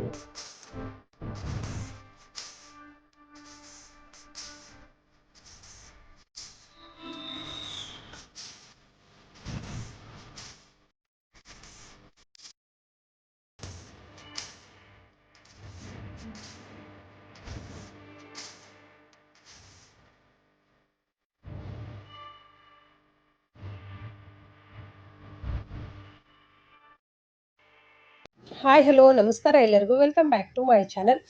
ピッ! Hi hello ನಮಸ್ಕಾರ ಎಲ್ಲರಿಗೂ. Welcome back to my channel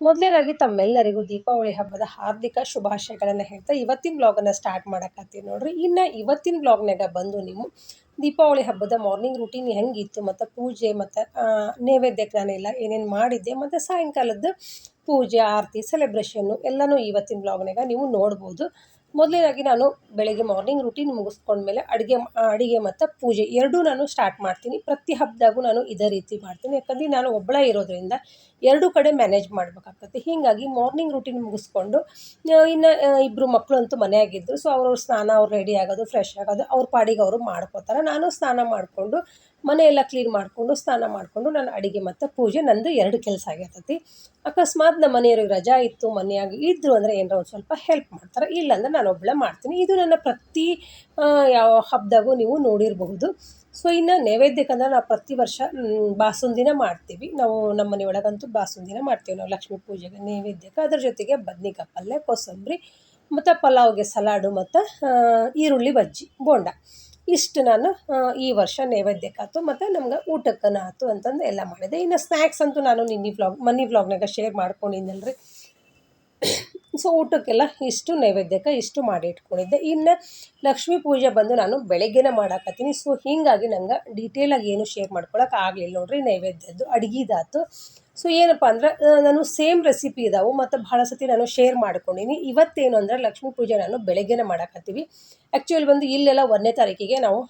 ಮೊದಲನೇದಾಗಿ ತಮ್ಮೆಲ್ಲರಿಗೂ ದೀಪಾವಳಿ ಹಬ್ಬದ ಹಾರ್ದಿಕ ಶುಭಾಶಯಗಳನ್ನು ಹೇಳ್ತಾ ಇವತ್ತಿನ ಬ್ಲಾಗನ್ನು ಸ್ಟಾರ್ಟ್ ಮಾಡೋಕ್ಕತ್ತೀವಿ ನೋಡ್ರಿ. ಇನ್ನು ಇವತ್ತಿನ ಬ್ಲಾಗ್ನಾಗ ಬಂದು ನೀವು ದೀಪಾವಳಿ ಹಬ್ಬದ ಮಾರ್ನಿಂಗ್ ರೂಟೀನ್ ಹೆಂಗಿತ್ತು, ಮತ್ತು ಪೂಜೆ, ಮತ್ತು ನೈವೇದ್ಯಕ್ಕೆ ನಾನೆಲ್ಲ ಏನೇನು ಮಾಡಿದ್ದೆ, ಮತ್ತು ಸಾಯಂಕಾಲದ ಪೂಜೆ, ಆರತಿ ಸೆಲೆಬ್ರೇಷನ್ನು ಎಲ್ಲನೂ ಇವತ್ತಿನ ಬ್ಲಾಗ್ನಾಗ ನೀವು ನೋಡ್ಬೋದು. ಮೊದಲನೇದಾಗಿ ನಾನು ಬೆಳಗ್ಗೆ ಮಾರ್ನಿಂಗ್ ರೂಟೀನ್ ಮುಗಿಸ್ಕೊಂಡ್ಮೇಲೆ ಅಡುಗೆ ಅಡುಗೆ ಮತ್ತು ಪೂಜೆ ಎರಡೂ ನಾನು ಸ್ಟಾರ್ಟ್ ಮಾಡ್ತೀನಿ. ಪ್ರತಿ ಹಬ್ಬದಾಗೂ ನಾನು ಇದೇ ರೀತಿ ಮಾಡ್ತೀನಿ. ಯಾಕಂದರೆ ನಾನು ಒಬ್ಬಳ ಇರೋದ್ರಿಂದ ಎರಡು ಕಡೆ ಮ್ಯಾನೇಜ್ ಮಾಡಬೇಕಾಗ್ತದೆ. ಹೀಗಾಗಿ ಮಾರ್ನಿಂಗ್ ರೂಟೀನ್ ಮುಗಿಸ್ಕೊಂಡು ಇನ್ನು ಇಬ್ಬರು ಮಕ್ಕಳು ಅಂತೂ ಮನೆಯಾಗಿದ್ದರು ಸೊ ಅವ್ರವ್ರ ಸ್ನಾನ ಅವ್ರು ರೆಡಿ ಆಗೋದು ಫ್ರೆಶ್ ಆಗೋದು, ಅವ್ರ ಪಾಡಿಗೆ ಅವರು ಮಾಡ್ಕೋತಾರೆ. ನಾನು ಸ್ನಾನ ಮಾಡಿಕೊಂಡು, ಮನೆಯೆಲ್ಲ ಕ್ಲೀನ್ ಮಾಡಿಕೊಂಡು, ಸ್ನಾನ ಮಾಡಿಕೊಂಡು ನಾನು ಅಡುಗೆ ಮತ್ತು ಪೂಜೆ ನಂದು ಎರಡು ಕೆಲಸ ಆಗಿರ್ತೈತಿ ಅಕಸ್ಮಾತ್ ನಮ್ಮ ಮನೆಯವ್ರಿಗೆ ರಜಾ ಇತ್ತು, ಮನೆಯಾಗಿ ಇದ್ದರು ಅಂದರೆ ಏನಾರ ಒಂದು ಸ್ವಲ್ಪ ಹೆಲ್ಪ್ ಮಾಡ್ತಾರೆ. ಇಲ್ಲಾಂದ್ರೆ ನಾನು ಒಬ್ಬಳೆ ಮಾಡ್ತೀನಿ. ಇದು ನನ್ನ ಪ್ರತಿ ಯಾವ ಹಬ್ಬದಾಗೂ ನೀವು ನೋಡಿರಬಹುದು. ಸೊ ಇನ್ನು ನೈವೇದ್ಯಕ್ಕಂದ್ರೆ ನಾವು ಪ್ರತಿ ವರ್ಷ ಬಾಸುಂದಿನ ಮಾಡ್ತೀವಿ. ನಾವು ನಮ್ಮ ಮನೆ ಒಳಗಂತೂ ಬಾಸುಂದಿನ ಮಾಡ್ತೀವಿ. ನಾವು ಲಕ್ಷ್ಮೀ ಪೂಜೆಗೆ, ನೈವೇದ್ಯಕ್ಕೆ, ಅದ್ರ ಜೊತೆಗೆ ಬದ್ನಿಕಾಯಿ ಪಲ್ಯ, ಕೋಸಂಬರಿ, ಮತ್ತು ಪಲಾವ್ಗೆ ಸಲಾಡು, ಮತ್ತು ಈರುಳ್ಳಿ ಬಜ್ಜಿ, ಬೋಂಡ. ಇಷ್ಟು ನಾನು ಈ ವರ್ಷ ನೈವೇದ್ಯಕ್ಕಾಯ್ತು, ಮತ್ತು ನಮ್ಗೆ ಊಟಕ್ಕನ ಆಯ್ತು ಅಂತಂದು ಎಲ್ಲ ಮಾಡಿದೆ. ಇನ್ನು ಸ್ನ್ಯಾಕ್ಸ್ ಅಂತೂ ನಾನು ನಿನ್ನೆ ವ್ಲಾಗ್ ಮನಿ ವ್ಲಾಗ್ನಾಗ ಶೇರ್ ಮಾಡ್ಕೊಂಡಿದ್ದೆನಲ್ರಿ ಸೊ ಊಟಕ್ಕೆಲ್ಲ ಇಷ್ಟು ನೈವೇದ್ಯಕ್ಕೆ ಇಷ್ಟು ಮಾಡಿ ಇಟ್ಕೊಂಡಿದ್ದೆ. ಇನ್ನು ಲಕ್ಷ್ಮೀ ಪೂಜೆ ಬಂದು ನಾನು ಬೆಳಗ್ಗೆನೇ ಮಾಡಾಕತ್ತೀನಿ. ಸೊ ಹೀಗಾಗಿ ನಂಗೆ ಡೀಟೇಲಾಗಿ ಏನು ಶೇರ್ ಮಾಡ್ಕೊಳಕ್ಕೆ ಆಗಲಿಲ್ಲ ನೋಡ್ರಿ. ನೈವೇದ್ಯದ್ದು ಅಡುಗೆದಾತು ಸೊ ಏನಪ್ಪ ಅಂದ್ರೆ ನಾನು ಸೇಮ್ ರೆಸಿಪಿ ಇದಾವೆ, ಮತ್ತು ಭಾಳ ಸತಿ ನಾನು ಶೇರ್ ಮಾಡ್ಕೊಂಡಿನಿ. ಇವತ್ತೇನು ಅಂದರೆ, ಲಕ್ಷ್ಮೀ ಪೂಜೆ ನಾನು ಬೆಳಗ್ಗೆನೇ ಮಾಡಾಕತ್ತೀವಿ. ಆ್ಯಕ್ಚುಲಿ ಬಂದು ಇಲ್ಲೆಲ್ಲ ಒಂದನೇ ತಾರೀಕಿಗೆ ನಾವು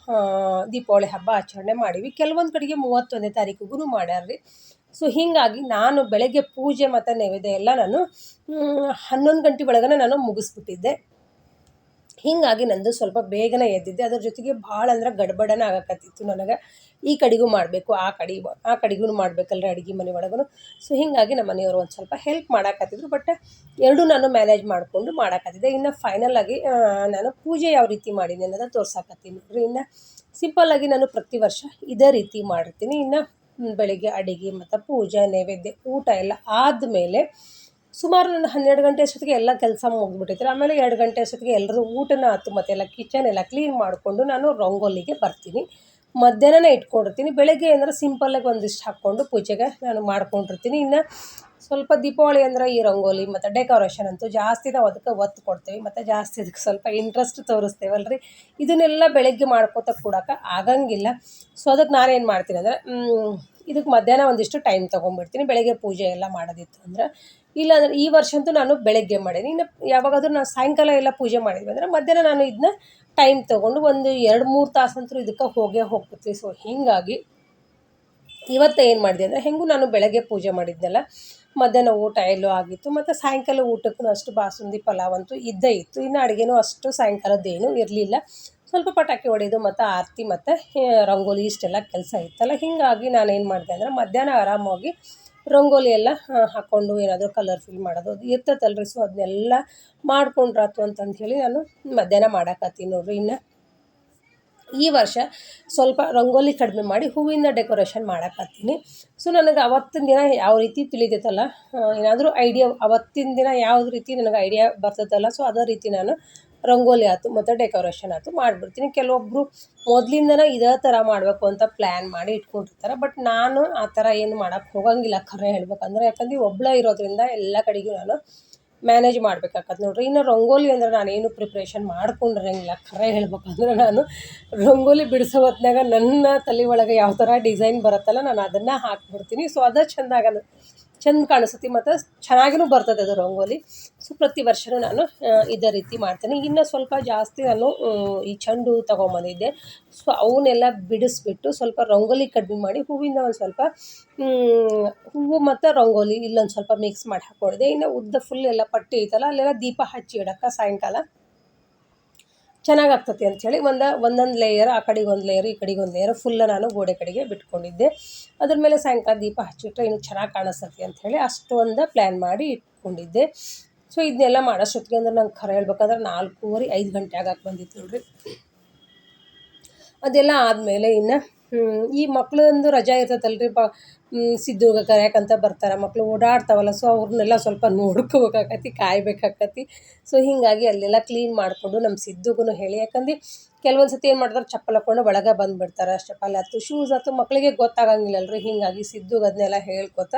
ದೀಪಾವಳಿ ಹಬ್ಬ ಆಚರಣೆ ಮಾಡೀವಿ. ಕೆಲವೊಂದು ಕಡೆಗೆ ಮೂವತ್ತೊಂದನೇ ತಾರೀಕಿಗೂ ಮಾಡ್ಯಾರ್ರಿ. ಸೊ ಹೀಗಾಗಿ ನಾನು ಬೆಳಗ್ಗೆ ಪೂಜೆ ಮತ್ತು ನೈವೇದ್ಯ ಎಲ್ಲ ನಾನು ಹನ್ನೊಂದು ಗಂಟೆ ಒಳಗನೆ ನಾನು ಮುಗಿಸ್ಬಿಟ್ಟಿದ್ದೆ. ಹೀಗಾಗಿ ನಂದು ಸ್ವಲ್ಪ ಬೇಗನೆ ಎದ್ದಿದ್ದೆ. ಅದ್ರ ಜೊತೆಗೆ ಭಾಳ ಅಂದ್ರೆ ಗಡ್ಬಡನ ಆಗಕತ್ತಿತ್ತು ನನಗೆ. ಈ ಕಡೆಗೂ ಮಾಡಬೇಕು, ಆ ಕಡೆ, ಆ ಕಡೆಗೂ ಮಾಡ್ಬೇಕಲ್ರಿ ಅಡುಗೆ ಮನೆ ಒಳಗೂ ಸೊ ಹೀಗಾಗಿ ನಮ್ಮ ಮನೆಯವರು ಒಂದು ಸ್ವಲ್ಪ ಹೆಲ್ಪ್ ಮಾಡಾಕತ್ತಿದ್ರು. ಬಟ್ ಎರಡೂ ನಾನು ಮ್ಯಾನೇಜ್ ಮಾಡಿಕೊಂಡು ಮಾಡಾಕತ್ತಿದ್ದೆ. ಇನ್ನು ಫೈನಲಾಗಿ ನಾನು ಪೂಜೆ ಯಾವ ರೀತಿ ಮಾಡೀನಿ ಅನ್ನೋದು ತೋರ್ಸಾಕತ್ತೀನಿ. ನೋಡ್ರಿ ಇನ್ನು ಸಿಂಪಲ್ಲಾಗಿ ನಾನು ಪ್ರತಿ ವರ್ಷ ಇದೇ ರೀತಿ ಮಾಡಿರ್ತೀನಿ. ಇನ್ನು ಬೆಳಿಗ್ಗೆ ಅಡುಗೆ ಮತ್ತು ಪೂಜೆ, ನೈವೇದ್ಯ, ಊಟ ಎಲ್ಲ ಆದಮೇಲೆ ಸುಮಾರು ನನ್ನ ಹನ್ನೆರಡು ಗಂಟೆ ಅಷ್ಟೊತ್ತಿಗೆ ಎಲ್ಲ ಕೆಲಸ ಮುಗಿದ್ಬಿಟ್ಟಿತ್ತು. ಆಮೇಲೆ ಎರಡು ಗಂಟೆ ಅಷ್ಟೊತ್ತಿಗೆ ಎಲ್ಲರೂ ಊಟನ ಆಯ್ತು ಮತ್ತೆ ಎಲ್ಲ ಕಿಚನ್ ಎಲ್ಲ ಕ್ಲೀನ್ ಮಾಡಿಕೊಂಡು ನಾನು ರಂಗೋಲಿಗೆ ಬರ್ತೀನಿ. ಮಧ್ಯಾಹ್ನನೇ ಇಟ್ಕೊಂಡಿರ್ತೀನಿ. ಬೆಳಗ್ಗೆ ಅಂದರೆ ಸಿಂಪಲ್ಲಾಗಿ ಒಂದಿಷ್ಟು ಹಾಕ್ಕೊಂಡು ಪೂಜೆಗೆ ನಾನು ಮಾಡ್ಕೊಂಡಿರ್ತೀನಿ. ಇನ್ನು ಸ್ವಲ್ಪ ದೀಪಾವಳಿ ಅಂದ್ರೆ ಈ ರಂಗೋಲಿ, ಮತ್ತು ಡೆಕೋರೇಷನ್ ಅಂತೂ ಜಾಸ್ತಿ ನಾವು ಅದಕ್ಕೆ ಒತ್ತು ಕೊಡ್ತೀವಿ. ಮತ್ತು ಜಾಸ್ತಿ ಅದಕ್ಕೆ ಸ್ವಲ್ಪ ಇಂಟ್ರೆಸ್ಟ್ ತೋರಿಸ್ತೇವಲ್ರಿ. ಇದನ್ನೆಲ್ಲ ಬೆಳಗ್ಗೆ ಮಾಡ್ಕೋತ ಕೂಡಕ್ಕೆ ಆಗಂಗಿಲ್ಲ. ಸೊ ಅದಕ್ಕೆ ನಾನೇನು ಮಾಡ್ತೀನಿ ಅಂದರೆ ಇದಕ್ಕೆ ಮಧ್ಯಾಹ್ನ ಒಂದಿಷ್ಟು ಟೈಮ್ ತೊಗೊಂಡ್ಬಿಡ್ತೀನಿ. ಬೆಳಗ್ಗೆ ಪೂಜೆ ಎಲ್ಲ ಮಾಡೋದಿತ್ತು ಅಂದ್ರೆ. ಇಲ್ಲಾಂದ್ರೆ ಈ ವರ್ಷ ಅಂತೂ ನಾನು ಬೆಳಗ್ಗೆ ಮಾಡೀನಿ. ಇನ್ನು ಯಾವಾಗಾದರೂ ನಾವು ಸಾಯಂಕಾಲ ಎಲ್ಲ ಪೂಜೆ ಮಾಡಿದ್ವಿ ಅಂದರೆ ಮಧ್ಯಾಹ್ನ ನಾನು ಇದನ್ನ ಟೈಮ್ ತೊಗೊಂಡು ಒಂದು ಎರಡು ಮೂರು ತಾಸಂತೂ ಇದಕ್ಕೆ ಹೋಗೇ ಹೋಗ್ಬಿಡ್ತೀವಿ ಸೊ ಹೀಗಾಗಿ ಇವತ್ತು ಏನು ಮಾಡಿದೆ ಅಂದರೆ ಹೆಂಗೂ ನಾನು ಬೆಳಗ್ಗೆ ಪೂಜೆ ಮಾಡಿದ್ನಲ್ಲ. ಮಧ್ಯಾಹ್ನ ಊಟ ಎಲ್ಲೋ ಆಗಿತ್ತು. ಮತ್ತು ಸಾಯಂಕಾಲ ಊಟಕ್ಕೂ ಅಷ್ಟು ಬಾಸುಂದಿ ಪಲಾವ್ ಅಂತೂ ಇದ್ದೇ ಇತ್ತು. ಇನ್ನು ಅಡುಗೆನೂ ಅಷ್ಟು ಸಾಯಂಕಾಲದ್ದೇನೂ ಇರಲಿಲ್ಲ. ಸ್ವಲ್ಪ ಪಟಾಕಿ ಹೊಡೆಯೋದು ಮತ್ತು ಆರತಿ ಮತ್ತು ರಂಗೋಲಿ ಇಷ್ಟೆಲ್ಲ ಕೆಲಸ ಇತ್ತಲ್ಲ, ಹೀಗಾಗಿ ನಾನು ಏನು ಮಾಡಿದೆ ಅಂದರೆ ಮಧ್ಯಾಹ್ನ ಆರಾಮಾಗಿ ರಂಗೋಲಿ ಎಲ್ಲ ಹಾಕ್ಕೊಂಡು ಏನಾದರೂ ಕಲರ್ ಫಿಲ್ ಮಾಡೋದು ಅದು ಇರ್ತೈತಲ್ರಿ. ಸೊ ಅದನ್ನೆಲ್ಲ ಮಾಡ್ಕೊಂಡ್ರಾತು ಅಂತಂದು ಹೇಳಿ ನಾನು ಮಧ್ಯಾಹ್ನ ಮಾಡಾಕತ್ತೀನಿ ನೋಡ್ರಿ. ಇನ್ನು ಈ ವರ್ಷ ಸ್ವಲ್ಪ ರಂಗೋಲಿ ಕಡಿಮೆ ಮಾಡಿ ಹೂವಿಂದ ಡೆಕೋರೇಷನ್ ಮಾಡಾಕತ್ತೀನಿ. ಸೊ ನನಗೆ ಅವತ್ತಿನ ದಿನ ಯಾವ ರೀತಿ ತಿಳಿದೈತಲ್ಲ ಏನಾದರೂ ಐಡಿಯಾ ಅವತ್ತಿನ ದಿನ ಯಾವ ರೀತಿ ನನಗೆ ಐಡಿಯಾ ಬರ್ತೈತಲ್ಲ ಸೊ ಅದೇ ರೀತಿ ನಾನು ರಂಗೋಲಿ ಆಯ್ತು, ಮತ್ತು ಡೆಕೋರೇಷನ್ ಆಯ್ತು ಮಾಡಿಬಿಡ್ತೀನಿ. ಕೆಲವೊಬ್ಬರು ಮೊದಲಿಂದನೇ ಇದೇ ಥರ ಮಾಡಬೇಕು ಅಂತ ಪ್ಲ್ಯಾನ್ ಮಾಡಿ ಇಟ್ಕೊಂಡಿರ್ತಾರೆ. ಬಟ್ ನಾನು ಆ ಥರ ಏನು ಮಾಡೋಕ್ಕೆ ಹೋಗಂಗಿಲ್ಲ ಖರೆ ಹೇಳ್ಬೇಕಂದ್ರೆ, ಯಾಕಂದ್ರೆ ಒಬ್ಬಳೇ ಇರೋದ್ರಿಂದ ಎಲ್ಲ ಕಡೆಗೂ ನಾನು ಮ್ಯಾನೇಜ್ ಮಾಡ್ಬೇಕಾಗತ್ತೆ ನೋಡ್ರಿ. ಇನ್ನು ರಂಗೋಲಿ ಅಂದ್ರೆ ನಾನೇನು ಪ್ರಿಪ್ರೇಷನ್ ಮಾಡ್ಕೊಂಡಿರಂಗಿಲ್ಲ ಖರೆ ಹೇಳ್ಬೇಕಂದ್ರೆ, ನಾನು ರಂಗೋಲಿ ಬಿಡಿಸೋ ಹೊತ್ನಾಗ ನನ್ನ ತಲೆ ಒಳಗೆ ಯಾವ ಥರ ಡಿಸೈನ್ ಬರುತ್ತಲ್ಲ, ನಾನು ಅದನ್ನು ಹಾಕ್ಬಿಡ್ತೀನಿ. ಸೊ ಅದು ಚೆಂದಾಗದು ಚೆಂದ ಕಾಣಿಸುತ್ತೆ. ಮತ್ತು ಚೆನ್ನಾಗಿಯೂ ಬರ್ತದೆ ಅದು ರಂಗೋಲಿ. ಸೊ ಪ್ರತಿ ವರ್ಷವೂ ನಾನು ಇದೇ ರೀತಿ ಮಾಡ್ತೀನಿ. ಇನ್ನು ಸ್ವಲ್ಪ ಜಾಸ್ತಿ ನಾನು ಈ ಚೆಂಡು ತೊಗೊಂಬಂದಿದ್ದೆ. ಸೊ ಅವನ್ನೆಲ್ಲ ಬಿಡಿಸ್ಬಿಟ್ಟು ಸ್ವಲ್ಪ ರಂಗೋಲಿ ಕಡಿಮೆ ಮಾಡಿ ಹೂವಿಂದ ಒಂದು ಸ್ವಲ್ಪ ಹೂವು ಮತ್ತು ರಂಗೋಲಿ ಇಲ್ಲೊಂದು ಸ್ವಲ್ಪ ಮಿಕ್ಸ್ ಮಾಡಿ ಹಾಕ್ಕೊಂಡಿದ್ದೆ ಇನ್ನು ಉದ್ದ ಫುಲ್ ಎಲ್ಲ ಪಟ್ಟಿ ಐತಲ್ಲ, ಅಲ್ಲೆಲ್ಲ ದೀಪ ಹಚ್ಚಿ ಇಡೋಕ್ಕೆ ಸಾಯಂಕಾಲ. ಚೆನ್ನಾಗಿ ಆಗ್ತತಿ ಅಂಥೇಳಿ ಒಂದು, ಒಂದೊಂದು ಲೇಯರ್ ಆ ಕಡೆಗೆ ಒಂದು ಲೇಯರ್ ಈ ಕಡೆಗೆ ಒಂದು ಲೇಯರ್ ಫುಲ್ಲ ನಾನು ಗೋಡೆ ಕಡೆಗೆ ಬಿಟ್ಕೊಂಡಿದ್ದೆ. ಅದ್ರ ಮೇಲೆ ಸಾಯಂಕಾಲ ದೀಪ ಹಚ್ಚಿಟ್ರೆ ಇನ್ನು ಚೆನ್ನಾಗಿ ಕಾಣಿಸ್ತತಿ ಅಂಥೇಳಿ ಅಷ್ಟೊಂದು ಪ್ಲ್ಯಾನ್ ಮಾಡಿ ಇಟ್ಕೊಂಡಿದ್ದೆ. ಸೊ ಇದನ್ನೆಲ್ಲ ಮಾಡೋಷ್ಟೊತ್ತಿಗೆ ಅಂದ್ರೆ ನಂಗೆ ಖರೆ ಹೇಳ್ಬೇಕಂದ್ರೆ ನಾಲ್ಕೂವರೆ, ಐದು ಗಂಟೆ ಆಗಕ್ಕೆ ಬಂದಿತ್ತು ನೋಡ್ರಿ. ಅದೆಲ್ಲ ಆದಮೇಲೆ ಇನ್ನು ಈ ಮಕ್ಳಂದು ರಜಾ ಇರ್ತೈತಲ್ರಿ ಪ ಸಿದ್ದುಗ ಕರ್ಯಾಕಂತ ಬರ್ತಾರೆ. ಮಕ್ಕಳು ಓಡಾಡ್ತಾವಲ್ಲ ಸೊ ಅವ್ರನ್ನೆಲ್ಲ ಸ್ವಲ್ಪ ನೋಡ್ಕೋಬೇಕಾಕತಿ, ಕಾಯ್ಬೇಕಾಕತಿ. ಸೊ ಹೀಗಾಗಿ ಅಲ್ಲೆಲ್ಲ ಕ್ಲೀನ್ ಮಾಡಿಕೊಂಡು ನಮ್ಮ ಸಿದ್ದುಗೂ ಹೇಳಿ. ಯಾಕಂದ್ರೆ ಕೆಲವೊಂದು ಸತಿ ಏನು ಮಾಡ್ತಾರೆ, ಚಪ್ಪಲ್ ಹಾಕ್ಕೊಂಡು ಒಳಗೆ ಬಂದುಬಿಡ್ತಾರೆ. ಚಪ್ಪಲ್ ಆಯ್ತು ಶೂಸ್ ಆಯ್ತು ಮಕ್ಕಳಿಗೆ ಗೊತ್ತಾಗಂಗಿಲ್ಲಲ್ರಿ. ಹೀಗಾಗಿ ಸಿದ್ದುಗೆ ಅದನ್ನೆಲ್ಲ ಹೇಳ್ಕೊತ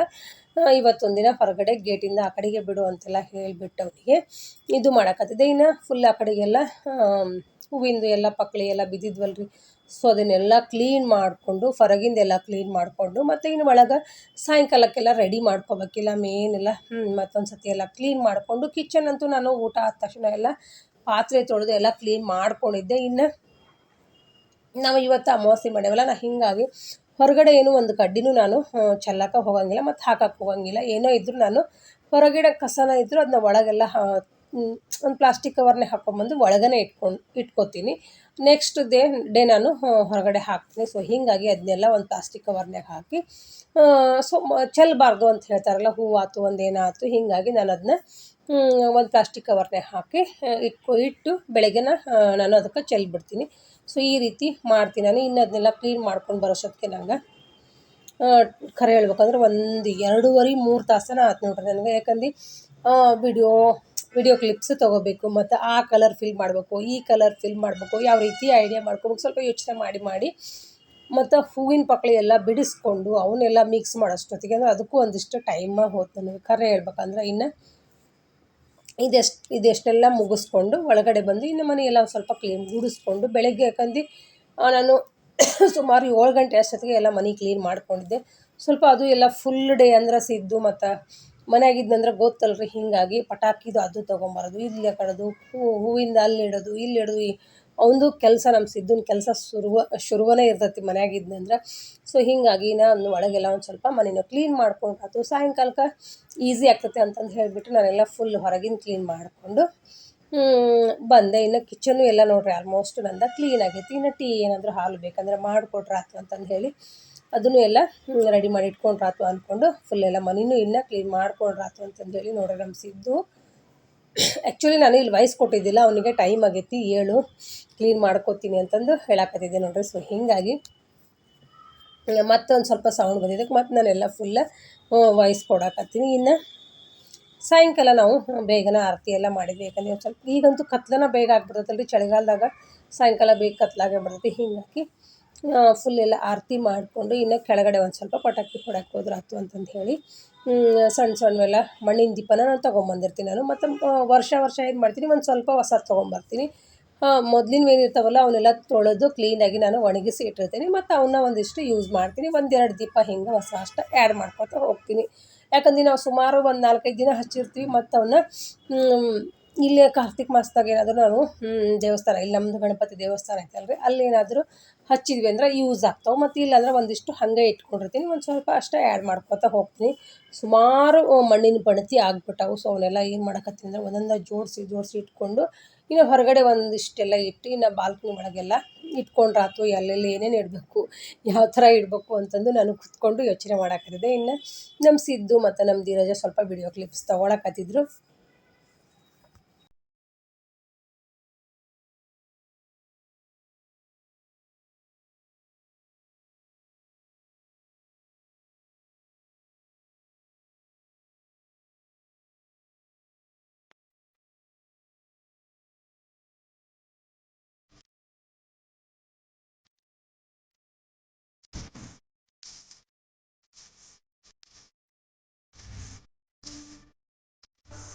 ಇವತ್ತೊಂದು ದಿನ ಹೊರಗಡೆ ಗೇಟಿಂದ ಆ ಕಡೆಗೆ ಬಿಡು ಅಂತೆಲ್ಲ ಹೇಳಿಬಿಟ್ಟು ಅವನಿಗೆ ಇದು ಮಾಡೋಕತ್ತಿದೆ ಇನ್ನು ಫುಲ್ ಆ ಕಡೆಗೆಲ್ಲ ಹೂವಿಂದು ಎಲ್ಲ ಪಕ್ಳಿ ಎಲ್ಲ ಬಿದ್ದಿದ್ವಲ್ರಿ. ಸೊ ಅದನ್ನೆಲ್ಲ ಕ್ಲೀನ್ ಮಾಡಿಕೊಂಡು ಹೊರಗಿಂದೆಲ್ಲ ಕ್ಲೀನ್ ಮಾಡಿಕೊಂಡು, ಮತ್ತು ಇನ್ನು ಒಳಗೆ ಸಾಯಂಕಾಲಕ್ಕೆಲ್ಲ ರೆಡಿ ಮಾಡ್ಕೊಬೇಕಿಲ್ಲ ಮೇನೆಲ್ಲ ಮತ್ತೊಂದು ಸತಿ ಎಲ್ಲ ಕ್ಲೀನ್ ಮಾಡಿಕೊಂಡು ಕಿಚನ್ ಅಂತೂ ನಾನು ಊಟ ಆದ ತಕ್ಷಣ ಎಲ್ಲ ಪಾತ್ರೆ ತೊಳೆದು ಎಲ್ಲ ಕ್ಲೀನ್ ಮಾಡ್ಕೊಂಡಿದ್ದೆ. ಇನ್ನು ನಾವು ಇವತ್ತು ಅಮಾವಾಸ್ಯೆ ಮಾಡೇವಲ್ಲ ನಾ ಹೀಗಾಗಿ ಹೊರಗಡೆ ಏನೂ ಒಂದು ಕಡ್ಡಿನೂ ನಾನು ಚೆಲ್ಲಕ್ಕೆ ಹೋಗಂಗಿಲ್ಲ, ಮತ್ತು ಹಾಕಕ್ಕೆ ಹೋಗಂಗಿಲ್ಲ. ಏನೋ ಇದ್ದರೂ ನಾನು ಹೊರಗಡೆ ಕಸನ ಇದ್ದರೂ ಅದನ್ನ ಒಳಗೆಲ್ಲ ಒಂದು ಪ್ಲಾಸ್ಟಿಕ್ ಕವರ್ನೇ ಹಾಕ್ಕೊಂಬಂದು ಒಳಗೇ ಇಟ್ಕೊಂಡು, ಇಟ್ಕೋತೀನಿ. ನೆಕ್ಸ್ಟ್ ಡೇ ಡೇ ನಾನು ಹೊರಗಡೆ ಹಾಕ್ತೀನಿ. ಸೊ ಹೀಗಾಗಿ ಅದನ್ನೆಲ್ಲ ಒಂದು ಪ್ಲಾಸ್ಟಿಕ್ ಕವರ್ನಾಗ ಹಾಕಿ ಸೊ ಚೆಲ್ಲಬಾರ್ದು ಅಂತ ಹೇಳ್ತಾರಲ್ಲ ಹೂವು ಆಯ್ತು ಒಂದು ಏನಾಯ್ತು ಹೀಗಾಗಿ ನಾನು ಅದನ್ನ ಒಂದು ಪ್ಲಾಸ್ಟಿಕ್ ಕವರ್ನಾಗ ಹಾಕಿ ಇಟ್ಕೊ, ಇಟ್ಟು ಬೆಳಗ್ಗೆನ ನಾನು ಅದಕ್ಕೆ ಚೆಲ್ಬಿಡ್ತೀನಿ ಸೊ ಈ ರೀತಿ ಮಾಡ್ತೀನಿ ನಾನು. ಇನ್ನು ಅದನ್ನೆಲ್ಲ ಕ್ಲೀನ್ ಮಾಡ್ಕೊಂಡು ಬರೋಷ್ಟೊತ್ತಿಗೆ ನಂಗೆ ಖರೆ ಹೇಳ್ಬೇಕಂದ್ರೆ ಒಂದು ಎರಡೂವರೆ, ಮೂರು ತಾಸನ ಆಯ್ತು ನೋಡ್ರಿ ನನಗೆ. ಯಾಕಂದ್ರೆ ವಿಡಿಯೋ ವಿಡಿಯೋ ಕ್ಲಿಪ್ಸ್ ತೊಗೋಬೇಕು, ಮತ್ತು ಆ ಕಲರ್ ಫಿಲ್ ಮಾಡಬೇಕು, ಈ ಕಲರ್ ಫಿಲ್ ಮಾಡಬೇಕು, ಯಾವ ರೀತಿ ಐಡಿಯಾ ಮಾಡ್ಕೋಬೇಕು, ಸ್ವಲ್ಪ ಯೋಚನೆ ಮಾಡಿ ಮಾಡಿ, ಮತ್ತು ಹೂವಿನ ಪಕ್ಳಿ ಎಲ್ಲ ಬಿಡಿಸ್ಕೊಂಡು ಅವನ್ನೆಲ್ಲ ಮಿಕ್ಸ್ ಮಾಡೋಷ್ಟೊತ್ತಿಗೆ. ಅಂದರೆ ಅದಕ್ಕೂ ಒಂದಿಷ್ಟು ಟೈಮ ಹೋತು ನನಗೆ. ಕರೆ ಹೇಳ್ಬೇಕಂದ್ರೆ ಇನ್ನು ಇದೆಷ್ಟು, ಇದೆಷ್ಟೆಲ್ಲ ಮುಗಿಸ್ಕೊಂಡು ಒಳಗಡೆ ಬಂದು ಇನ್ನು ಮನೆಯೆಲ್ಲ ಸ್ವಲ್ಪ ಕ್ಲೀನ್ ಗುಡಿಸ್ಕೊಂಡು ಬೆಳಗ್ಗೆ ಯಾಕಂದು ನಾನು ಸುಮಾರು ಏಳು ಗಂಟೆ ಅಷ್ಟೊತ್ತಿಗೆ ಎಲ್ಲ ಮನೆ ಕ್ಲೀನ್ ಮಾಡಿಕೊಂಡಿದ್ದೆ. ಸ್ವಲ್ಪ ಅದು ಎಲ್ಲ ಫುಲ್ ಡೇ ಅಂದ್ರೆ ಸಿದ್ದು, ಮತ್ತು ಮನೆಯಾಗಿದ್ದಂದ್ರೆ ಗೊತ್ತಲ್ರಿ, ಹೀಗಾಗಿ ಪಟಾಕಿದು ಅದು ತಗೊಂಬರೋದು ಇಲ್ಲಿ ಕಡೋದು ಹೂ, ಹೂವಿಂದ ಅಲ್ಲಿ ಇಡೋದು, ಇಲ್ಲಿ ಇಡೋದು ಅವಂದು ಕೆಲಸ ನಮ್ಮ ಸಿದ್ದುನ ಕೆಲಸ ಶುರುವ, ಶುರುವನೇ ಇರ್ತೈತಿ ಮನ್ಯಾಗಿದ್ನಂದ್ರೆ ಸೊ ಹೀಗಾಗಿ ನಾನು ಒಳಗೆಲ್ಲ ಒಂದು ಸ್ವಲ್ಪ ಮನೇನ ಕ್ಲೀನ್ ಮಾಡ್ಕೊಂಡು ಸಾಯಂಕಾಲಕ್ಕೆ ಈಸಿ ಆಗ್ತೈತೆ ಅಂತಂದು ಹೇಳಿಬಿಟ್ಟು ನಾನೆಲ್ಲ ಫುಲ್ ಹೊರಗಿನ ಕ್ಲೀನ್ ಮಾಡಿಕೊಂಡು ಬಂದೆ. ಇನ್ನು ಕಿಚನ್ನು ಎಲ್ಲ ನೋಡ್ರಿ ಆಲ್ಮೋಸ್ಟ್ ನಂದ ಕ್ಲೀನ್ ಆಗೈತಿ. ಇನ್ನು ಟೀ ಏನಾದರೂ ಹಾಲು ಬೇಕಂದ್ರೆ ಮಾಡಿಕೊಟ್ರಾತು ಅಂತಂದು ಹೇಳಿ ಅದನ್ನು ಎಲ್ಲ ರೆಡಿ ಮಾಡಿ ಇಟ್ಕೊಂಡ್ರಾತು ಅಂದ್ಕೊಂಡು ಫುಲ್ ಎಲ್ಲ ಮನೆಯೂ ಇನ್ನೂ ಕ್ಲೀನ್ ಮಾಡ್ಕೊಂಡ್ರಾತು ಅಂತಂದೇಳಿ ನೋಡ್ರಿ ನಮ್ಮ ಸಿದ್ದು ಆ್ಯಕ್ಚುಲಿ ನಾನು ಇಲ್ಲಿ ವಯಸ್ಸು ಕೊಟ್ಟಿದ್ದಿಲ್ಲ, ಅವನಿಗೆ ಟೈಮ್ ಆಗೈತಿ, ಏಳು ಕ್ಲೀನ್ ಮಾಡ್ಕೋತೀನಿ ಅಂತಂದು ಹೇಳಕತ್ತಿದ್ದೆ ನೋಡ್ರಿ. ಸೊ ಹೀಗಾಗಿ ಮತ್ತೊಂದು ಸ್ವಲ್ಪ ಸೌಂಡ್ ಬಂದಿದ್ದಕ್ಕೆ ಮತ್ತು ನಾನೆಲ್ಲ ಫುಲ್ಲ ವಾಯ್ಸ್ ಕೊಡಕತ್ತೀನಿ. ಇನ್ನು ಸಾಯಂಕಾಲ ನಾವು ಬೇಗನೆ ಆರತಿ ಎಲ್ಲ ಮಾಡಿದ್ವಿ ಯಾಕಂದರೆ ಸ್ವಲ್ಪ ಈಗಂತೂ ಕತ್ಲನ ಬೇಗ ಆಗ್ಬಿಡ್ತೈತಲ್ರಿ. ಚಳಿಗಾಲದಾಗ ಸಾಯಂಕಾಲ ಬೇಗ ಕತ್ಲಾಗೆ ಬಿಡ್ತೈತಿ ಹೀಗಾಗಿ ಫುಲ್ ಎಲ್ಲ ಆರತಿ ಮಾಡಿಕೊಂಡು ಇನ್ನು ಕೆಳಗಡೆ ಒಂದು ಸ್ವಲ್ಪ ಪಟಾಕಿ ಕೊಡಕ್ಕೆ ಹೋದ್ರೆ ಆಯ್ತು ಅಂತಂದು ಹೇಳಿ. ಸಣ್ಣ ಸಣ್ಣವೆಲ್ಲ ಮಣ್ಣಿನ ದೀಪನ ನಾನು ತೊಗೊಂಬಂದಿರ್ತೀನಿ ನಾನು. ಮತ್ತು ವರ್ಷ ವರ್ಷ ಏನು ಮಾಡ್ತೀನಿ, ಒಂದು ಸ್ವಲ್ಪ ಹೊಸ ತೊಗೊಂಬರ್ತೀನಿ. ಮೊದ್ಲಿನ ಏನಿರ್ತಾವಲ್ಲ ಅವನ್ನೆಲ್ಲ ತೊಳೆದು ಕ್ಲೀನಾಗಿ ನಾನು ಒಣಗಿಸಿ ಇಟ್ಟಿರ್ತೀನಿ. ಮತ್ತು ಅವನ್ನ ಒಂದಿಷ್ಟು ಯೂಸ್ ಮಾಡ್ತೀನಿ. ಒಂದೆರಡು ದೀಪ ಹಿಂಗೆ ಹೊಸ ಅಷ್ಟು ಆ್ಯಡ್ ಮಾಡ್ಕೊತಾ ಹೋಗ್ತೀನಿ. ಯಾಕಂದ್ರೆ ನಾವು ಸುಮಾರು ಒಂದು ನಾಲ್ಕೈದು ದಿನ ಹಚ್ಚಿರ್ತೀವಿ, ಮತ್ತು ಅವನ್ನ ಇಲ್ಲೇ ಕಾರ್ತಿಕ್ ಮಾಸದಾಗ ಏನಾದರೂ ನಾನು ದೇವಸ್ಥಾನ, ಇಲ್ಲಿ ನಮ್ಮದು ಗಣಪತಿ ದೇವಸ್ಥಾನ ಐತಲ್ರಿ, ಅಲ್ಲಿ ಏನಾದರೂ ಹಚ್ಚಿದ್ವಿ ಅಂದ್ರೆ ಯೂಸ್ ಆಗ್ತಾವೆ. ಮತ್ತು ಇಲ್ಲಾಂದ್ರೆ ಒಂದಿಷ್ಟು ಹಾಗೆ ಇಟ್ಕೊಂಡಿರ್ತೀನಿ. ಒಂದು ಸ್ವಲ್ಪ ಅಷ್ಟೇ ಆ್ಯಡ್ ಮಾಡ್ಕೊತಾ ಹೋಗ್ತೀನಿ. ಸುಮಾರು ಮಣ್ಣಿನ ಬಣತಿ ಆಗ್ಬಿಟ್ಟವು. ಸೊ ಅವನ್ನೆಲ್ಲ ಏನು ಮಾಡಕತ್ತೀನಿ ಅಂದ್ರೆ ಒಂದೊಂದು ಜೋಡಿಸಿ ಜೋಡಿಸಿ ಇಟ್ಕೊಂಡು ಇನ್ನು ಹೊರಗಡೆ ಒಂದಿಷ್ಟೆಲ್ಲ ಇಟ್ಟು ಇನ್ನು ಬಾಲ್ಕನಿ ಒಳಗೆಲ್ಲ ಇಟ್ಕೊಂಡ್ರಾತು. ಎಲ್ಲೆಲ್ಲಿ ಏನೇನು ಇಡಬೇಕು, ಯಾವ ಥರ ಇಡಬೇಕು ಅಂತಂದು ನಾನು ಕುತ್ಕೊಂಡು ಯೋಚನೆ ಮಾಡೋಕ್ಕಿದೆ ಇನ್ನು ನಮ್ಮ ಸಿದ್ದು ಮತ್ತು ನಮ್ಮ ಧೀರಜ ಸ್ವಲ್ಪ ವಿಡಿಯೋ ಕ್ಲಿಪ್ಸ್ ತೊಗೊಳಕತ್ತಿದ್ರು.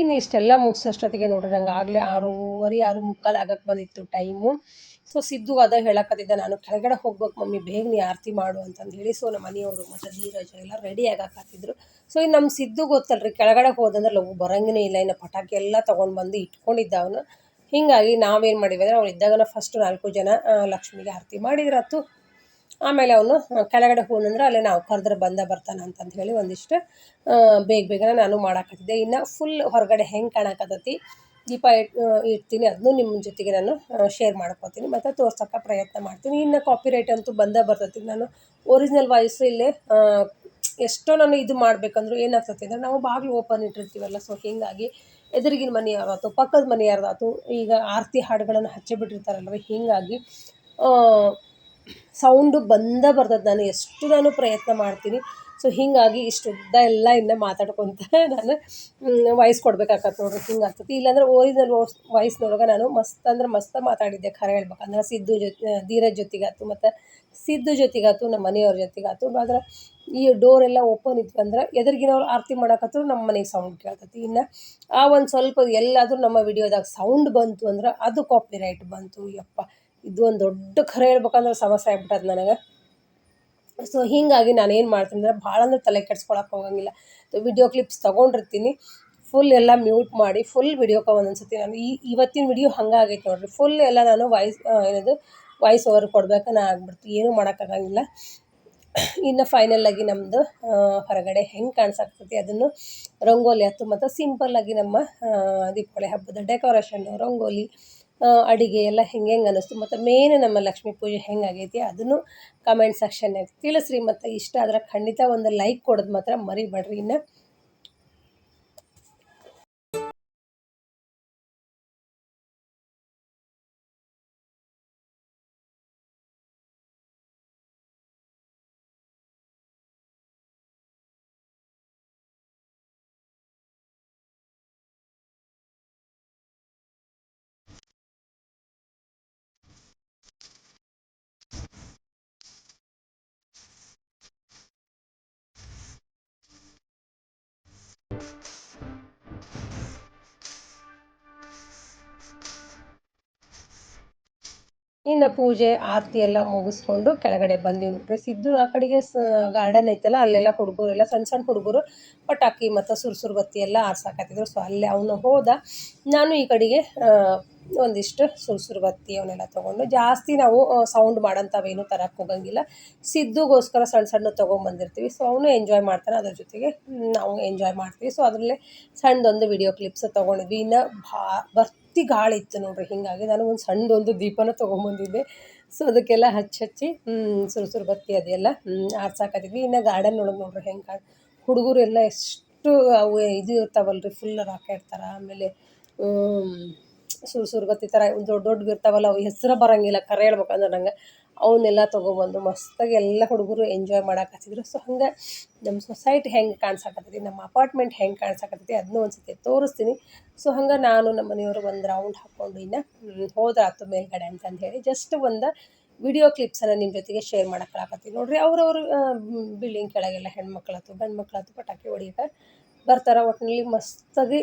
ಇನ್ನು ಇಷ್ಟೆಲ್ಲ ಮುಗಿಸೋಷ್ಟೊತ್ತಿಗೆ ನೋಡ್ರಿ, ನಂಗೆ ಆಗಲೇ ಆರೂವರೆ, ಆರು ಮುಕ್ಕಾಲು ಆಗಕ್ಕೆ ಬಂದಿತ್ತು ಟೈಮು ಸೊ ಸಿದ್ದು ಅದ ಹೇಳಕತ್ತಿದ್ದೆ, ನಾನು ಕೆಳಗಡೆ ಹೋಗ್ಬೇಕು ಮಮ್ಮಿ, ಬೇಗ ನೀ ಆರತಿ ಮಾಡು ಅಂತಂದು ಹೇಳಿ ಸೊ ನಮ್ಮ ಮನೆಯವರು ಮತ್ತು ಧೀರಜ ಎಲ್ಲ ರೆಡಿ ಆಗಕತ್ತಿದ್ರು. ಸೊ ಇನ್ನು ನಮ್ಮ ಸಿದ್ದು ಗೊತ್ತಲ್ರಿ, ಕೆಳಗಡೆ ಹೋದಂದ್ರೆ ಲಘು ಬರಂಗೇ ಇಲ್ಲ, ಇನ್ನು ಪಟಾಕಿ ಎಲ್ಲ ತೊಗೊಂಡು ಬಂದು ಇಟ್ಕೊಂಡಿದ್ದ ಅವನು. ಹೀಗಾಗಿ ನಾವೇನು ಮಾಡಿದ್ವಿ ಅಂದರೆ, ಅವ್ರು ಇದ್ದಾಗನ ಫಸ್ಟ್ ನಾಲ್ಕು ಜನ ಲಕ್ಷ್ಮಿಗೆ ಆರತಿ ಮಾಡಿದ್ರಾತು ಆಮೇಲೆ ಅವನು ಕೆಳಗಡೆ ಹೋದಂದ್ರೆ ಅಲ್ಲೇ ನಾವು ಕರೆದ್ರೆ ಬಂದ ಬರ್ತಾನೆ ಅಂತಂದು ಹೇಳಿ ಒಂದಿಷ್ಟು ಬೇಗ ಬೇಗನೆ ನಾನು ಮಾಡಾಕತ್ತಿದ್ದೆ. ಇನ್ನು ಫುಲ್ ಹೊರಗಡೆ ಹೆಂಗೆ ಕಾಣಕತ್ತೈತಿ, ದೀಪ ಇಟ್ ಇಡ್ತೀನಿ ಅದನ್ನು ನಿಮ್ಮ ಜೊತೆಗೆ ನಾನು ಶೇರ್ ಮಾಡ್ಕೊತೀನಿ, ಮತ್ತು ತೋರ್ಸೋಕೆ ಪ್ರಯತ್ನ ಮಾಡ್ತೀನಿ. ಇನ್ನು ಕಾಪಿ ರೈಟ್ ಅಂತೂ ಬಂದೇ ಬರ್ತೈತಿ. ನಾನು ಒರಿಜಿನಲ್ ವಾಯ್ಸ್ ಇಲ್ಲೇ ಎಷ್ಟೋ ನಾನು ಇದು ಮಾಡಬೇಕಂದ್ರೂ ಏನಾಗ್ತೈತಿ ಅಂದರೆ ನಾವು ಬಾಗಿಲು ಓಪನ್ ಇಟ್ಟಿರ್ತೀವಲ್ಲ ಸೊ ಹೀಗಾಗಿ ಎದುರಿಗಿನ ಮನೆ ಯಾರ್ದಾತು ಪಕ್ಕದ ಮನೆ ಯಾರ್ದಾತು ಈಗ ಆರತಿ ಹಾಡುಗಳನ್ನು ಹಚ್ಚಿಬಿಟ್ಟಿರ್ತಾರಲ್ವ ಹೀಗಾಗಿ ಸೌಂಡು ಬಂದೇ ಬರ್ತದೆ ನಾನು, ಎಷ್ಟು ನಾನು ಪ್ರಯತ್ನ ಮಾಡ್ತೀನಿ. ಸೊ ಹೀಗಾಗಿ ಇಷ್ಟು ಉದ್ದ ಎಲ್ಲ ಇನ್ನು ಮಾತಾಡ್ಕೊತ ನಾನು ವಾಯ್ಸ್ ಕೊಡ್ಬೇಕಾಗತ್ತೆ ನೋಡ್ರಿ, ಹಿಂಗೆ ಆಗ್ತೈತಿ ಇಲ್ಲಾಂದ್ರೆ ಓರಿಜಿನಲ್ ವಾಯ್ಸ್ ವಾಯ್ಸ್ನೊಳಗೆ ನಾನು ಮಸ್ತ್ ಅಂದ್ರೆ ಮಸ್ತ್ ಮಾತಾಡಿದ್ದೆ, ಖರೆ ಹೇಳ್ಬೇಕಂದ್ರೆ ಸಿದ್ದು ಜೊತೆ ಧೀರಜ್ ಜೊತೆಗಾತು, ಮತ್ತು ಸಿದ್ದು ಜೊತೆಗಾತು, ನಮ್ಮ ಮನೆಯವ್ರ ಜೊತೆಗಾತು. ಆದ್ರೆ ಈ ಡೋರ್ ಎಲ್ಲ ಓಪನ್ ಅಂದ್ರೆ ಎದುರಿಗಿನವ್ರು ಆರ್ತಿ ಮಾಡಕತ್ರು ನಮ್ಮ ಮನೆಗೆ ಸೌಂಡ್ ಕೇಳ್ತೈತಿ. ಇನ್ನು ಆ ಒಂದು ಸ್ವಲ್ಪ ಎಲ್ಲಾದರೂ ನಮ್ಮ ವಿಡಿಯೋದಾಗ ಸೌಂಡ್ ಬಂತು ಅಂದ್ರೆ ಅದು ಕಾಪಿರೈಟ್ ಬಂತು. ಯಪ್ಪ ಇದು ಒಂದು ದೊಡ್ಡ ಖರೆ ಹೇಳ್ಬೇಕಂದ್ರೆ ಸಮಸ್ಯೆ ಆಗ್ಬಿಟ್ಟದ ನನಗೆ. ಸೊ ಹೀಗಾಗಿ ನಾನು ಏನು ಮಾಡ್ತೀನಿ ಅಂದರೆ ಭಾಳ ಅಂದ್ರೆ ತಲೆ ಕೆಡ್ಸ್ಕೊಳಕ್ಕೆ ಹೋಗಂಗಿಲ್ಲ. ವಿಡಿಯೋ ಕ್ಲಿಪ್ಸ್ ತೊಗೊಂಡಿರ್ತೀನಿ. ಫುಲ್ ಎಲ್ಲ ಮ್ಯೂಟ್ ಮಾಡಿ ಫುಲ್ ವಿಡಿಯೋಕ್ಕೆ ಒಂದೊಂದು ಸತಿ ನಾನು ಈ, ಇವತ್ತಿನ ವಿಡಿಯೋ ಹಂಗಾಗೈತೆ ನೋಡಿರಿ. ಫುಲ್ ಎಲ್ಲ ನಾನು ವಾಯ್ಸ್ ಏನದು ವಾಯ್ಸ್ ಓವರ್ ಕೊಡ್ಬೇಕನ್ನ ಆಗ್ಬಿಡ್ತು. ಏನೂ ಮಾಡೋಕ್ಕಾಗಂಗಿಲ್ಲ ಇನ್ನು ಫೈನಲ್ಲಾಗಿ ನಮ್ಮದು ಹೊರಗಡೆ ಹೆಂಗೆ ಕಾಣಿಸಾಕ್ತೈತಿ ಅದನ್ನು ರಂಗೋಲಿ ಹತ್ತು, ಮತ್ತು ಸಿಂಪಲ್ಲಾಗಿ ನಮ್ಮ ದೀಪಾವಳಿ ಹಬ್ಬದ ಡೆಕೋರೇಷನ್ ರಂಗೋಲಿ ಅಡಿಗೆ ಎಲ್ಲ ಹೆಂಗೆ ಹೆಂಗೆ ಅನ್ನಿಸ್ತು. ಮತ್ತು ಮೇನ್ ನಮ್ಮ ಲಕ್ಷ್ಮೀ ಪೂಜೆ ಹೆಂಗಾಗೈತಿ ಅದನ್ನು ಕಮೆಂಟ್ ಸೆಕ್ಷನ್ನಾಗ ತಿಳಿಸ್ರಿ. ಮತ್ತು ಇಷ್ಟ ಆದ್ರೆ ಖಂಡಿತ ಒಂದು ಲೈಕ್ ಕೊಡೋದು ಮಾತ್ರ ಮರಿಬೇಡ್ರಿ ಇನ್ನು. ಇನ್ನು ಪೂಜೆ, ಆರತಿ ಎಲ್ಲ ಮುಗಿಸ್ಕೊಂಡು ಕೆಳಗಡೆ ಬಂದಿವಿ. ಸಿದ್ದು ಆ ಕಡೆಗೆ ಸ ಗಾರ್ಡನ್ ಐತಲ್ಲ, ಅಲ್ಲೆಲ್ಲ ಹುಡುಗರೆಲ್ಲ ಸಣ್ಣ ಸಣ್ಣ ಹುಡುಗರು ಪಟಾಕಿ ಮತ್ತು ಸುರ್ಸುರು ಬತ್ತಿ ಎಲ್ಲ ಆರ್ಸಾಕತ್ತಿದ್ರು ಸೊ ಅಲ್ಲಿ ಅವನು ಹೋದ. ನಾನು ಈ ಕಡೆಗೆ ಒಂದಿಷ್ಟು ಸುರ್ಸುರು ಬತ್ತಿ ಅವನ್ನೆಲ್ಲ ತೊಗೊಂಡು ಜಾಸ್ತಿ ನಾವು ಸೌಂಡ್ ಮಾಡೋಂಥವೇನು ತರಕ್ಕೆ ಹೋಗಂಗಿಲ್ಲ. ಸಿದ್ದುಗೋಸ್ಕರ ಸಣ್ಣ ಸಣ್ಣ ತೊಗೊಂಬಂದಿರ್ತೀವಿ ಸೊ ಅವನು ಎಂಜಾಯ್ ಮಾಡ್ತಾನೆ. ಅದ್ರ ಜೊತೆಗೆ ನಾವು ಎಂಜಾಯ್ ಮಾಡ್ತೀವಿ. ಸೊ ಅದರಲ್ಲೇ ಸಣ್ಣದೊಂದು ವಿಡಿಯೋ ಕ್ಲಿಪ್ಸ್ ತೊಗೊಂಡಿದ್ವಿ. ಇನ್ನು ಭಾ, ಬರ್ತಿ ಗಾಳಿ ಇತ್ತು ನೋಡ್ರಿ, ಹೀಗಾಗಿ ನಾನು ಒಂದು ಸಣ್ಣದೊಂದು ದೀಪನ ತೊಗೊಂಬಂದಿದ್ದೆ ಸೊ ಅದಕ್ಕೆಲ್ಲ ಹಚ್ಚಿ ಹಚ್ಚಿ ಸುರುಸುರು ಬತ್ತಿ ಅದೆಲ್ಲ ಆರ್ಸಾಕತ್ತಿದ್ವಿ. ಇನ್ನು ಗಾರ್ಡನ್ ಒಳಗೆ ನೋಡ್ರಿ, ಹೆಂಗೆ ಹುಡುಗರು ಎಲ್ಲ ಎಷ್ಟು, ಅವು ಇದು ಇರ್ತಾವಲ್ರಿ ಫುಲ್ ರಾಕೆಟ್ ಥರ ಆಮೇಲೆ ಸುರು ತರ ಥರ ದೊಡ್ಡ ದೊಡ್ಡ ಇರ್ತಾವಲ್ಲ, ಅವು ಹೆಸರು ಬರೋಂಗಿಲ್ಲ, ಕರೆ ಹೇಳ್ಬೇಕಂದ್ರೆ ನಂಗೆ. ಅವನ್ನೆಲ್ಲ ತೊಗೊಬಂದು ಮಸ್ತಾಗಿ ಎಲ್ಲ ಹುಡುಗರು ಎಂಜಾಯ್ ಮಾಡಾಕತ್ತಿದ್ರು ಸೊ ಹಂಗೆ ನಮ್ಮ ಸೊಸೈಟಿ ಹೆಂಗೆ ಕಾಣ್ಸಕತ್ತೈತಿ, ನಮ್ಮ ಅಪಾರ್ಟ್ಮೆಂಟ್ ಹೆಂಗೆ ಕಾಣ್ಸಕತ್ತೈತಿ ಅದನ್ನೂ ಒಂದು ಸತಿ ತೋರಿಸ್ತೀನಿ. ಸೊ ಹಂಗೆ ನಾನು ನಮ್ಮ ಮನೆಯವರು ಒಂದು ರೌಂಡ್ ಹಾಕ್ಕೊಂಡು ಇನ್ನು ಹೋದ್ರಾತು ಮೇಲ್ಗಡೆ ಅಂತಂದು ಹೇಳಿ ಜಸ್ಟ್ ಒಂದು ವಿಡಿಯೋ ಕ್ಲಿಪ್ಸನ್ನು ನಿಮ್ಮ ಜೊತೆಗೆ ಶೇರ್ ಮಾಡಕ್ಕೆ ನೋಡ್ರಿ, ಅವ್ರವ್ರ ಬಿಲ್ಡಿಂಗ್ ಕೆಳಗೆಲ್ಲ ಹೆಣ್ಮಕ್ಳಾತು ಗಂಡು ಮಕ್ಳಾತು ಪಟಾಕಿ ಹೊಡಿಯೋಕೆ ಬರ್ತಾರೆ. ಒಟ್ಟಿನಲ್ಲಿ ಮಸ್ತಾಗಿ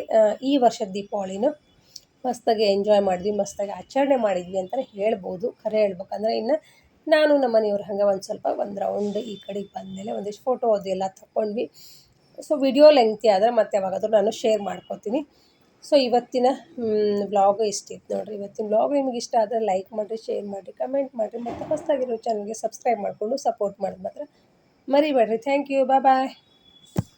ಈ ವರ್ಷದ ದೀಪಾವಳಿನ ಮಸ್ತಾಗಿ ಎಂಜಾಯ್ ಮಾಡಿದ್ವಿ, ಮಸ್ತಾಗಿ ಆಚರಣೆ ಮಾಡಿದ್ವಿ ಅಂತಲೇ ಹೇಳ್ಬೋದು. ಖರೆ ಹೇಳ್ಬೇಕಂದ್ರೆ ಇನ್ನು ನಾನು ನಮ್ಮ ಮನೆಯವ್ರು ಹಂಗೆ ಒಂದು ಸ್ವಲ್ಪ ಒಂದು ರೌಂಡ್ ಈ ಕಡೆಗೆ ಬಂದಮೇಲೆ ಒಂದಿಷ್ಟು ಫೋಟೋ ಅದೆಲ್ಲ ತಗೊಂಡ್ವಿ ಸೊ ವಿಡಿಯೋ ಲೆಂಗ್ತಿ ಆದರೆ ಮತ್ತೆ ಯಾವಾಗಾದರೂ ನಾನು ಶೇರ್ ಮಾಡ್ಕೊತೀನಿ. ಸೊ ಇವತ್ತಿನ ವ್ಲಾಗ್ ಇಷ್ಟಿತ್ತು ನೋಡಿರಿ? ಇವತ್ತಿನ ವ್ಲಾಗ್ ನಿಮಗೆ ಇಷ್ಟ ಆದರೆ ಲೈಕ್ ಮಾಡಿರಿ ಶೇರ್ ಮಾಡಿರಿ ಕಮೆಂಟ್ ಮಾಡಿರಿ, ಮತ್ತು ಹೊಸದಾಗಿರೋ ಚಾನಲ್ಗೆ ಸಬ್ಸ್ಕ್ರೈಬ್ ಮಾಡಿಕೊಂಡು ಸಪೋರ್ಟ್ ಮಾಡೋದು ಮಾತ್ರ ಮರಿಬೇಡ್ರಿ. Thank you bye bye